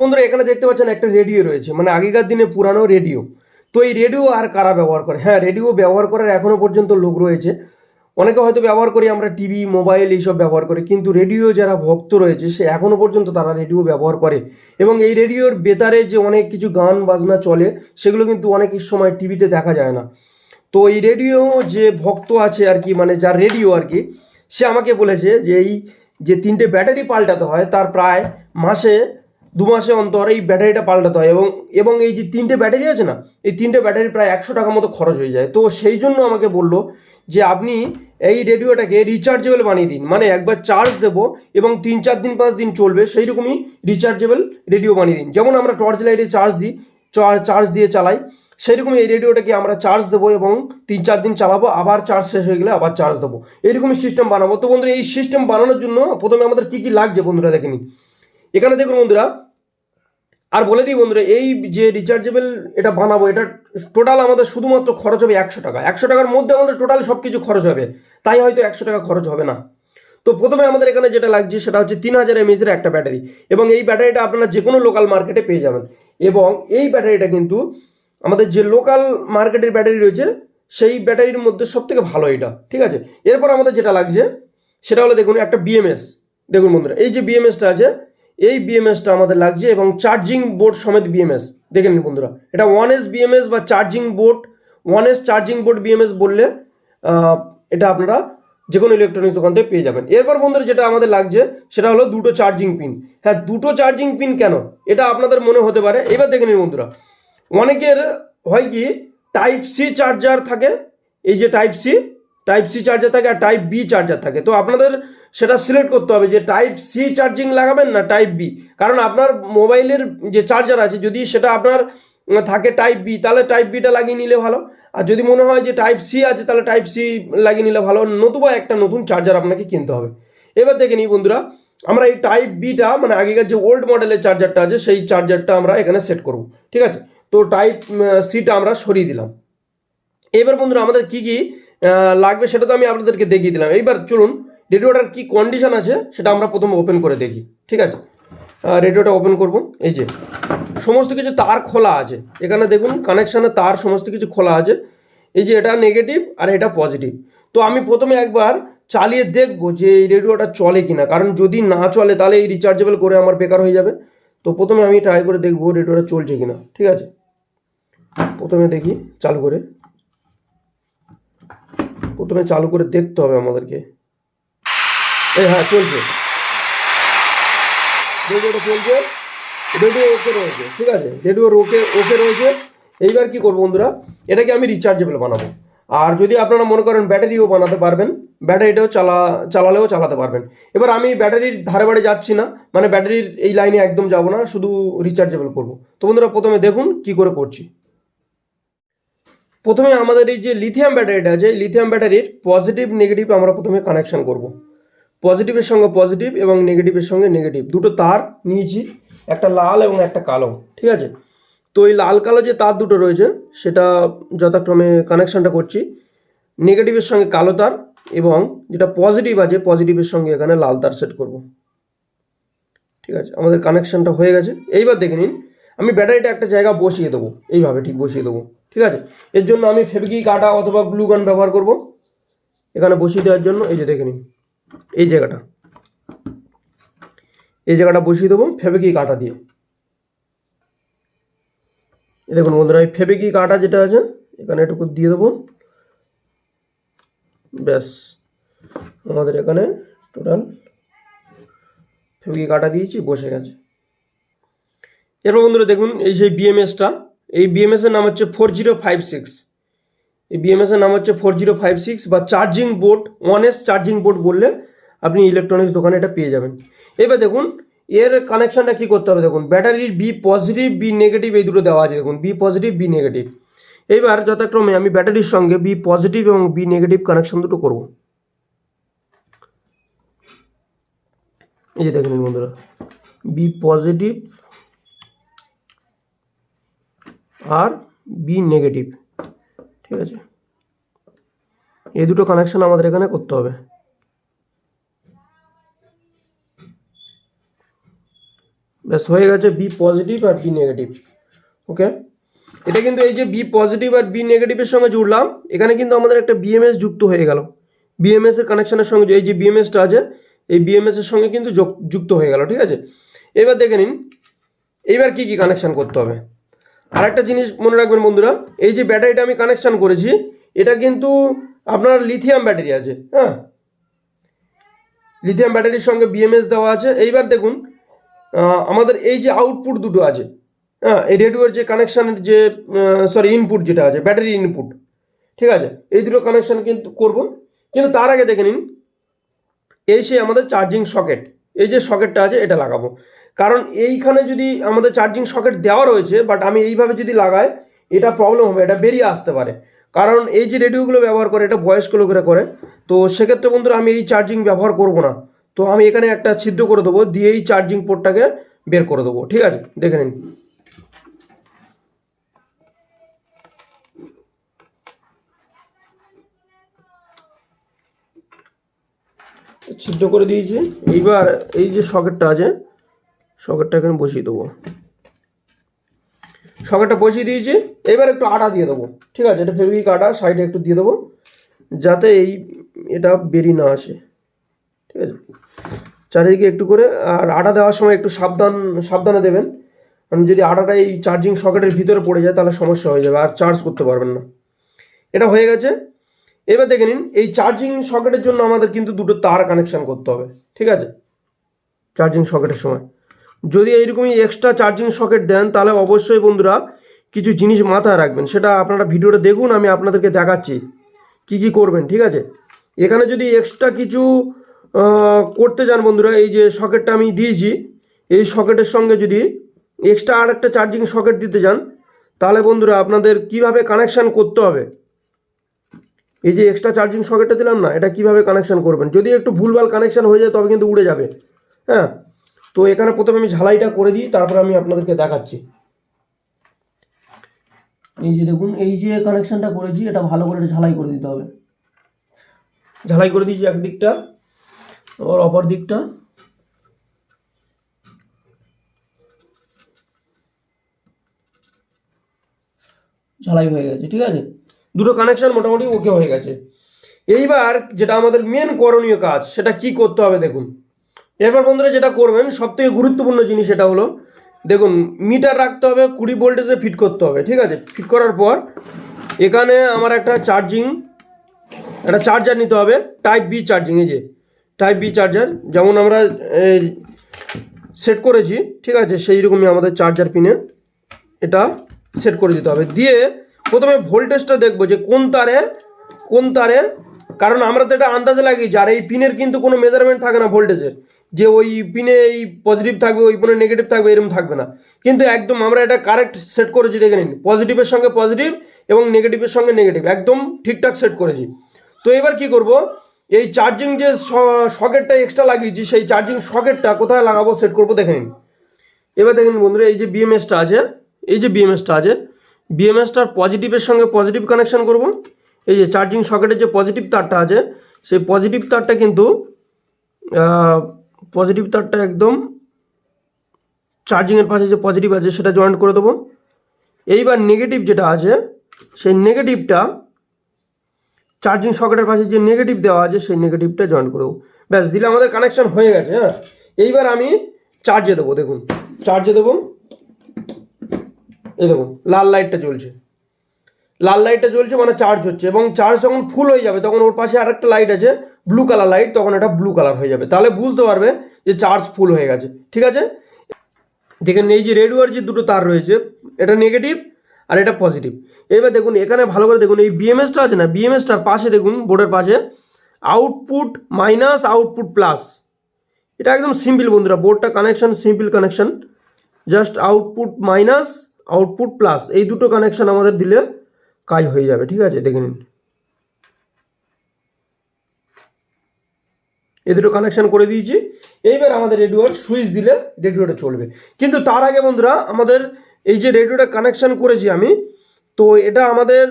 বন্ধুরা, এখানে দেখতে পাচ্ছেন একটা রেডিও রয়েছে মানে আগেকার দিনে পুরানো রেডিও। তো এই রেডিও আর কারা ব্যবহার করে? হ্যাঁ রেডিও ব্যবহার করার এখনও পর্যন্ত লোক রয়েছে। অনেকে হয়তো ব্যবহার করি, আমরা টিভি, মোবাইল এইসব ব্যবহার করি, কিন্তু রেডিও যারা ভক্ত রয়েছে, সে এখনও পর্যন্ত তারা রেডিও ব্যবহার করে। এবং এই রেডিওর বেতারে যে অনেক কিছু গান বাজনা চলে, সেগুলো কিন্তু অনেক সময় টিভিতে দেখা যায় না। তো এই রেডিও যে ভক্ত আছে আর কি মানে যার রেডিও আর কি, সে আমাকে বলেছে যে এই যে তিনটে ব্যাটারি পাল্টাতে হয়, তার প্রায় মাসে দু মাসে অন্তর এই ব্যাটারিটা পাল্টাতে হয় এবং এবং এই যে তিনটে ব্যাটারি আছে না, এই তিনটে ব্যাটারি প্রায় একশো টাকা মতো খরচ হয়ে যায়। তো সেই জন্য আমাকে বলল যে আপনি এই রেডিওটাকে রিচার্জেবল বানিয়ে দিন। মানে একবার চার্জ দেবো এবং তিন চার দিন পাঁচ দিন চলবে সেই রকমই রিচার্জেবল রেডিও বানিয়ে দিন। যেমন আমরা টর্চ লাইটে চার্জ দিই চার্জ দিয়ে চালাই সেই রকম এই রেডিওটাকে আমরা চার্জ দেবো এবং তিন চার দিন চালাবো, আবার চার্জ শেষ হয়ে গেলে আবার চার্জ দেবো। এরকমই সিস্টেম বানাবো। তো বন্ধুরা, এই সিস্টেম বানানোর জন্য প্রথমে আমাদের কী কী লাগছে বন্ধুরা দেখে নিন। এখানে দেখুন বন্ধুরা আর বলে দিই বন্ধুরা, এই যে রিচার্জেবল এটা বানাবো, এটা টোটাল আমাদের শুধুমাত্র খরচ হবে একশো টাকা। একশো টাকার মধ্যে আমাদের টোটাল সব কিছু খরচ হবে। তাই হয়তো একশো টাকা খরচ হবে না। তো প্রথমে আমাদের এখানে যেটা লাগছে, সেটা হচ্ছে তিন হাজার এমএসের একটা ব্যাটারি। এবং এই ব্যাটারিটা আপনারা যে কোনো লোকাল মার্কেটে পেয়ে যাবেন। এবং এই ব্যাটারিটা কিন্তু আমাদের যে লোকাল মার্কেটের ব্যাটারি রয়েছে, সেই ব্যাটারির মধ্যে সব থেকে ভালো এটা। ঠিক আছে? এরপর আমাদের যেটা লাগছে, সেটা হলো দেখুন একটা বিএমএস দেখুন বন্ধুরা, এই যে বিএমএসটা আছে এই বিএমএসটা আমাদের লাগছে এবং চার্জিং বোর্ড সমেত বিএমএস দেখে নিন বন্ধুরা, এটা ওয়ান এস বিএমএস বা charging board one S charging board BMS বললে এটা আপনারা যে কোনো ইলেকট্রনিক্স দোকান থেকে পেয়ে যাবেন। এরপর বন্ধুরা যেটা আমাদের লাগছে, সেটা হলো দুটো চার্জিং পিন হ্যাঁ দুটো চার্জিং পিন কেন? এটা আপনাদের মনে হতে পারে। এবার দেখে নিন বন্ধুরা, অনেকের হয় কি টাইপ সি চার্জার থাকে, এই যে type C type C charger থাকে আর টাইপ বি চার্জার থাকে। তো আপনাদের সেটা সিলেক্ট করতে হবে যে টাইপ সি চার্জিং লাগাবেন না টাইপ বি কারণ আপনার মোবাইলের যে চার্জার আছে, যদি সেটা আপনার থাকে টাইপ বি তাহলে টাইপ বিটা লাগিয়ে নিলে ভালো। আর যদি মনে হয় যে টাইপ সি আছে, তাহলে টাইপ সি লাগিয়ে নিলে ভালো। নতুবা একটা নতুন চার্জার আপনাকে কিনতে হবে। এবার দেখে নিই বন্ধুরা, আমরা এই টাইপ বিটা মানে আগেকার যে ওল্ড মডেলের চার্জারটা আছে, সেই চার্জারটা আমরা এখানে সেট করব। ঠিক আছে? তো টাইপ সিটা আমরা সরিয়ে দিলাম। এবার বন্ধুরা, আমাদের কি কি লাগবে সেটা তো আমি আপনাদেরকে দেখিয়ে দিলাম। এইবার চলুন রেডিওটার কি কন্ডিশন আছে সেটা আমরা প্রথমে ওপেন করে দেখি। ঠিক আছে? রেডিওটা ওপেন করব। এই যে, সমস্ত কিছু তার খোলা আছে। এখানে দেখুন কানেকশানে তার সমস্ত কিছু খোলা আছে। এই যে, এটা নেগেটিভ আর এটা পজিটিভ তো আমি প্রথমে একবার চালিয়ে দেখব যে এই রেডিওটা চলে কিনা। কারণ যদি না চলে, তাহলে এই রিচার্জেবল করে আমার বেকার হয়ে যাবে। তো প্রথমে আমি ট্রাই করে দেখব রেডিওটা চলছে কিনা। ঠিক আছে? প্রথমে দেখি, চালু করে। প্রথমে চালু করে দেখতে হবে আমাদেরকে। এই হ্যাঁ চলছে। রেডিওটা চলছে। রেডিও ওকে রয়েছে, ঠিক আছে? রেডিওর ওকে ওকে রয়েছে। এইবার কি করব বন্ধুরা? এটাকে আমি রিচার্জেবল বানাবো। আর যদি আপনারা মনে করেন ব্যাটারিও বানাতে পারবেন ব্যাটারিটাও চালা, চালালেও চালাতে পারবেন। এবার আমি ব্যাটারির ধারে বাড়ে যাচ্ছি না মানে ব্যাটারির এই লাইনে একদম যাব না, শুধু রিচার্জেবল করব। তো বন্ধুরা, প্রথমে দেখুন কি করে করছি। প্রথমে আমাদের এই যে লিথিয়াম ব্যাটারিটা আছে লিথিয়াম ব্যাটারির পজিটিভ নেগেটিভ আমরা প্রথমে কানেকশন করব। পজিটিভের সঙ্গে পজিটিভ এবং নেগেটিভের সঙ্গে নেগেটিভ দুটো তার নিয়েছি, একটা লাল এবং একটা কালো, ঠিক আছে? তো এই লাল কালো যে তার দুটো রয়েছে, সেটা যথাক্রমে কানেকশনটা করছি। নেগেটিভের সঙ্গে কালো তার এবং যেটা পজিটিভ আছে পজিটিভের সঙ্গে এখানে লাল তার সেট করব। ঠিক আছে? আমাদের কানেকশনটা হয়ে গেছে। এইবার দেখে নিন, আমি ব্যাটারিটা একটা জায়গা বসিয়ে দেবো। এইভাবে ঠিক বসিয়ে দেবো। ঠিক আছে? এর জন্য আমি ফেবিকি কাটা অথবা গ্লু গান ব্যবহার করব। এখানে বসিয়ে দেওয়ার জন্য এই যে দেখে নিন। এই জায়গাটা। এই জায়গাটা বসিয়ে দেবো ফেবিকি কাটা দিয়ে। দেখুন বন্ধুরা, এই ফেবিকি কাটা যেটা আছে, এখানে এটুকু দিয়ে দেবো। ব্যাস। আমাদের এখানে টোটাল ফেবিকি কাটা দিয়েছি, বসে গেছে। এরপর বন্ধুরা দেখুন, এই সেই বিএমএসটা এই বিএমএস এর নাম হচ্ছে ফোর জিরো ফাইভ সিক্স এই বিএমএস এর নাম হচ্ছে ফোর জিরো ফাইভ সিক্স বা charging board one S charging board বললে আপনি ইলেকট্রনিক্স দোকানে এটা পেয়ে যাবেন। এবার দেখুন, এর কানেকশনটা কি করতে হবে দেখুন ব্যাটারির বি পজিটিভ বি নেগেটিভ এই দুটো দেওয়া আছে দেখুন বি পজিটিভ বি নেগেটিভ এইবার যথাক্রমে আমি ব্যাটারির সঙ্গে বি পজিটিভ এবং বি নেগেটিভ কানেকশন দুটো করব। এই যে দেখে নিন বন্ধুরা বি পজিটিভ আর বি নেগেটিভ ঠিক আছে? এই দুটো কানেকশন আমাদের এখানে করতে হবে। ব্যাস, হয়ে গেছে বি পজিটিভ আর বি নেগেটিভ ওকে এটা কিন্তু এই যে বি পজিটিভ আর বি নেগেটিভের সঙ্গে জুড়লাম, এখানে কিন্তু আমাদের একটা বিএমএস যুক্ত হয়ে গেল। বিএমএস এর কানেকশনের সঙ্গে, এই যে বিএমএসটা আছে, এই বিএমএস এর সঙ্গে কিন্তু যুক্ত হয়ে গেল, ঠিক আছে? এবার দেখে নিন এইবার কি কি কানেকশন করতে হবে? আরেকটা জিনিস মনে রাখবেন বন্ধুরা, এই যে ব্যাটারিটা আমি কানেকশান করেছি, এটা কিন্তু আপনার লিথিয়াম ব্যাটারি আছে হ্যাঁ? লিথিয়াম ব্যাটারির সঙ্গে বিএমএস দেওয়া আছে। এইবার দেখুন আমাদের এই যে আউটপুট দুটো আছে হ্যাঁ এই রেডিওর যে কানেকশানের যে সরি ইনপুট যেটা আছে ব্যাটারি ইনপুট ঠিক আছে? এই দুটো কানেকশান কিন্তু করব। কিন্তু তার আগে দেখে নিন, এই সে আমাদের চার্জিং সকেট এই যে সকেটটা আছে, এটা লাগাবো। কারণ এইখানে যদি আমাদের চার্জিং সকেট দেওয়া রয়েছে বাট আমি এইভাবে যদি লাগাই, এটা প্রবলেম হবে, এটা বেরিয়ে আসতে পারে। কারণ এই যে রেডিওগুলো ব্যবহার করে, এটা বয়স্ক লোকেরা করে, তো সেক্ষেত্রে বন্ধুরা আমি এই চার্জিং ব্যবহার করব না। তো আমি এখানে একটা ছিদ্র করে দেবো, দিয়ে এই চার্জিং পোর্টটাকে বের করে দেবো, ঠিক আছে? দেখে নিন। ছিদ্র করে দিয়েছি। এইবার এই যে সকেটটা আছে সকেটটা এখানে বসিয়ে দেবো। সকেটটা বসিয়ে দিয়েছি, এবার একটু আটা দিয়ে দেবো, ঠিক আছে? এটা ফেব্রিক আটা সাইডে একটু দিয়ে দেবো, যাতে এই এটা বেরিয়ে না আসে, ঠিক আছে? চারিদিকে একটু করে, আর আটা দেওয়ার সময় একটু সাবধান, সাবধানে দেবেন, কারণ যদি আটাটা এই চার্জিং সকেটের ভিতরে পড়ে যায়, তাহলে সমস্যা হয়ে যাবে, আর চার্জ করতে পারবেন না। এটা হয়ে গেছে। এবার দেখে নিন, এই চার্জিং সকেটের জন্য আমাদের কিন্তু দুটো তার কানেকশান করতে হবে, ঠিক আছে? চার্জিং সকেটের সময়। যদি এইরকমই এক্সট্রা চার্জিং সকেট দেন, তাহলে অবশ্যই বন্ধুরা কিছু জিনিস মাথায় রাখবেন। সেটা আপনারা ভিডিওটা দেখুন, আমি আপনাদেরকে দেখাচ্ছি কি কি করবেন, ঠিক আছে? এখানে যদি এক্সট্রা কিছু করতে যান বন্ধুরা, এই যে সকেটটা আমি দিয়েছি, এই সকেটের সঙ্গে যদি এক্সট্রা আর একটা চার্জিং সকেট দিতে যান, তাহলে বন্ধুরা আপনাদের কীভাবে কানেকশান করতে হবে? এই যে এক্সট্রা চার্জিং সকেটটা দিলাম না, এটা কীভাবে কানেকশান করবেন? যদি একটু ভুলভাল কানেকশান হয়ে যায়, তবে কিন্তু উড়ে যাবে। হ্যাঁ? তো এখানে প্রথমে আমি ঝালাইটা করে দিই, তারপর আমি আপনাদেরকে দেখাচ্ছি। এই যে দেখুন, এই যে কানেকশনটা করেছি, এটা ভালো করে ঝালাই করে দিতে হবে। ঝালাই করে দিয়েছি একদিকটা আর অপর দিকটা। ঝালাই হয়ে গেছে, ঠিক আছে? দুটো কানেকশন মোটামুটি ওকে হয়ে গেছে। এইবার যেটা আমাদের মেন করণীয় কাজ, সেটা কি করতে হবে দেখুন। এরপর বন্ধুরা যেটা করবেন সব থেকে গুরুত্বপূর্ণ জিনিস এটা হলো, দেখুন মিটার রাখতে হবে, কুড়ি ভোল্টেজে ফিট করতে হবে, ঠিক আছে? ফিট করার পর, এখানে আমার একটা চার্জিং একটা চার্জার নিতে হবে টাইপ বি চার্জিং এই যে টাইপ বি চার্জার যেমন আমরা সেট করেছি, ঠিক আছে? সেই রকমই আমাদের চার্জার পিনে এটা সেট করে দিতে হবে। দিয়ে প্রথমে ভোল্টেজটা দেখব যে কোন তারে কোন তারে, কারণ আমরা তো এটা আন্দাজে লাগিয়েছি, আর এই পিনের কিন্তু কোনো মেজারমেন্ট থাকে না ভোল্টেজের যে ওই পিনে এই পজিটিভ থাকবে, ওই পিনে নেগেটিভ থাকবে এরকম থাকবে না। কিন্তু একদম আমরা এটা কারেক্ট সেট করেছি, দেখে নিন। পজিটিভের সঙ্গে পজিটিভ এবং নেগেটিভের সঙ্গে নেগেটিভ একদম ঠিকঠাক সেট করেছি। তো এবার কি করব? এই চার্জিং যে সকেটটা এক্সট্রা লাগিয়েছি, সেই চার্জিং সকেটটা কোথায় লাগাবো সেট করব, দেখে নিন। এবার দেখেন বন্ধুরা, এই যে বিএমএসটা আছে, এই যে বিএমএসটা আছে বিএমএসটার পজিটিভের সঙ্গে পজিটিভ কানেকশন করব। এই যে চার্জিং সকেটের যে পজিটিভ তারটা আছে, সেই পজিটিভ তারটা কিন্তু পজিটিভ তারটা একদম চার্জিংয়ের পাশে যে পজিটিভ আছে সেটা জয়েন্ট করে দেবো। এইবার নেগেটিভ যেটা আছে, সেই নেগেটিভটা চার্জিং সকেটের পাশে যে নেগেটিভ দেওয়া আছে, সেই নেগেটিভটা জয়েন করে দেবো। ব্যাস, দিলে আমাদের কানেকশন হয়ে গেছে হ্যাঁ? এইবার আমি চার্জে দেবো, দেখুন। চার্জে দেবো। এই দেখুন, লাল লাইটটা জ্বলছে। লাল লাইটটা জ্বলছে মানে চার্জ হচ্ছে এবং চার্জ যখন ফুল হয়ে যাবে, তখন ওর পাশে আর একটা লাইট আছে ব্লু কালার লাইট তখন এটা ব্লু কালার হয়ে যাবে। তাহলে বুঝতে পারবে যে চার্জ ফুল হয়ে গেছে, ঠিক আছে? দেখেন এই যে রেডিওর যে দুটো তার রয়েছে, এটা নেগেটিভ আর এটা পজিটিভ এবার দেখুন, এখানে ভালো করে দেখুন, এই বিএমএসটা আছে না বিএমএসটার পাশে দেখুন বোর্ডের পাশে আউটপুট মাইনাস আউটপুট প্লাস এটা একদম সিম্পল বন্ধুরা বোর্ডটা connection simple connection just output minus output plus এই দুটো কানেকশন আমাদের দিলে কাজ হয়ে যাবে, ঠিক আছে? দেখে নিন। এই দুটো কানেকশন করে দিয়েছি। এইবার আমাদের রেডিওর সুইচ দিলে রেডিওটা চলবে। কিন্তু তার আগে বন্ধুরা, আমাদের এই যে রেডিওটা কানেকশন করেছি আমি, তো এটা আমাদের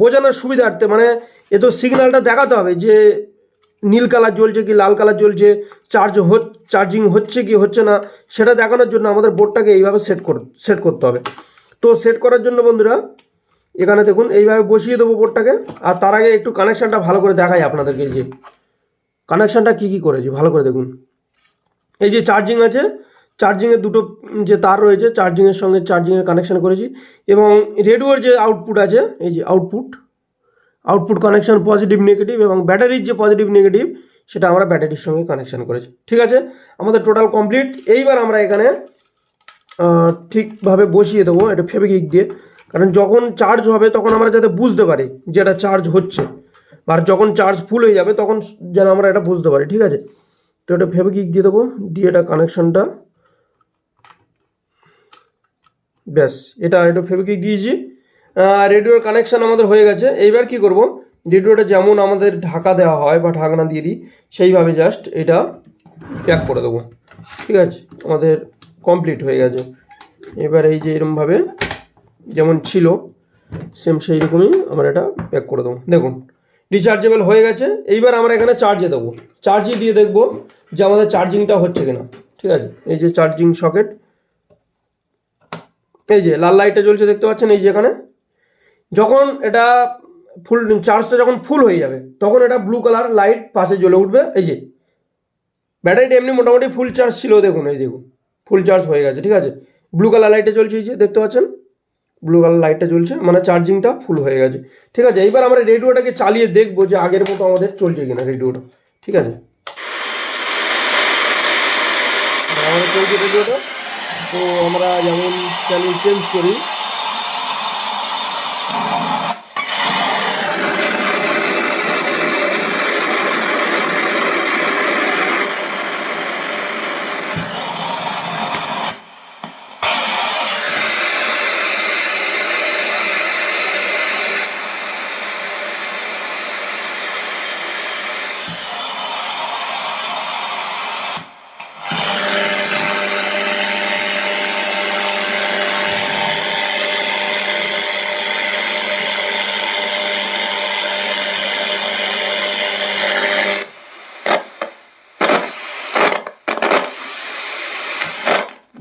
বোঝানোর সুবিধার্থে মানে এ তো সিগন্যালটা দেখাতে হবে যে নীল কালার জ্বলছে কি লাল কালার জ্বলছে চার্জ হো চার্জিং হচ্ছে কি হচ্ছে না, সেটা দেখানোর জন্য আমাদের বোর্ডটাকে এইভাবে সেট কর সেট করতে হবে। তো সেট করার জন্য বন্ধুরা এখানে দেখুন, এইভাবে বসিয়ে দেবো বোর্ডটাকে আর তার আগে একটু কানেকশানটা ভালো করে দেখাই আপনাদেরকে যে। কানেকশানটা কী কী করেছি, ভালো করে দেখুন। এই যে চার্জিং আছে চার্জিংয়ের দুটো যে তার রয়েছে চার্জিংয়ের সঙ্গে চার্জিংয়ের কানেকশান করেছি। এবং রেডিওর যে আউটপুট আছে, এই যে output output connection positive negative এবং ব্যাটারির যে পজিটিভ নেগেটিভ সেটা আমরা ব্যাটারির সঙ্গে কানেকশান করেছি। ঠিক আছে? আমাদের টোটাল কমপ্লিট এইবার আমরা এখানে ঠিকভাবে বসিয়ে দেবো, এটা ফেবিকিক দিয়ে। কারণ যখন চার্জ হবে তখন আমরা যাতে বুঝতে পারি যে এটা চার্জ হচ্ছে আর যখন চার্জ ফুল হয়ে যাবে তখন যেন আমরা এটা বুঝতে পারি, ঠিক আছে? তো এটা ফেবিকিক দিয়ে দেবো? দিয়ে এটা কানেকশানটা ব্যাস, এটা এটা ফেবিকিক দিয়েছি। রেডিওর কানেকশান আমাদের হয়ে গেছে। এইবার কি করব? রেডিওটা যেমন আমাদের ঢাকা দেওয়া হয় বা ঢাকনা দিয়ে দিই, সেইভাবে জাস্ট এটা প্যাক করে দেবো। ঠিক আছে? আমাদের কমপ্লিট হয়ে গেছে। এবার এই যে এরমভাবে যেমন ছিল সেম সেই রকমই আমরা এটা প্যাক করে দেবো। দেখুন রিচার্জেবল হয়ে গেছে। এইবার আমরা এখানে চার্জে দেবো। চার্জে দিয়ে দেখব যে আমাদের চার্জিংটা হচ্ছে কিনা। ঠিক আছে? এই যে চার্জিং সকেট এই যে লাল লাইটটা জ্বলছে, দেখতে পাচ্ছেন? এই যে এখানে। যখন এটা ফুল চার্জটা যখন ফুল হয়ে যাবে, তখন এটা ব্লু কালার লাইট পাশে জ্বলে উঠবে। এই যে ব্যাটারিটা এমনি মোটামুটি ফুল চার্জ ছিল, দেখুন, এই দেখুন। ফুল চার্জ হয়ে গেছে, ঠিক আছে? ব্লু কালার লাইটটা জ্বলছে, এই যে, দেখতে পাচ্ছেন? ব্লু কালার লাইটটা জ্বলছে মানে চার্জিংটা ফুল হয়ে গেছে। ঠিক আছে, এইবার আমরা রেডিওটাকে চালিয়ে দেখব যে আগের মতো আমাদের চলছে কিনা রেডিওটা ঠিক আছে? আমাদের চলছে রেডিওটা তো আমরা যেমন চ্যানেল চেঞ্জ করি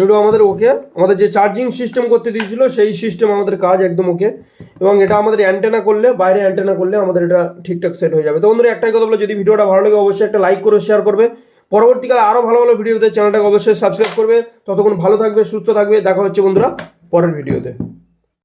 রেডিও আমাদের ওকে, আমাদের যে চার্জিং সিস্টেম করতে দিয়েছিল, সেই সিস্টেম আমাদের কাজ একদম ওকে। এবং এটা আমাদের অ্যান্টেনা করলে, বাইরে অ্যান্টেনা করলে আমাদের এটা ঠিকঠাক সেট হয়ে যাবে। তো বন্ধুরা, একটাই কথা বলো যদি ভিডিওটা ভালো লাগে, অবশ্যই একটা লাইক করে শেয়ার করবে। পরবর্তীকালে আরও ভালো ভালো ভিডিওতে চ্যানেলটাকে অবশ্যই সাবস্ক্রাইব করবে। ততক্ষণ ভালো থাকবে, সুস্থ থাকবে। দেখা হচ্ছে বন্ধুরা, পরের ভিডিওতে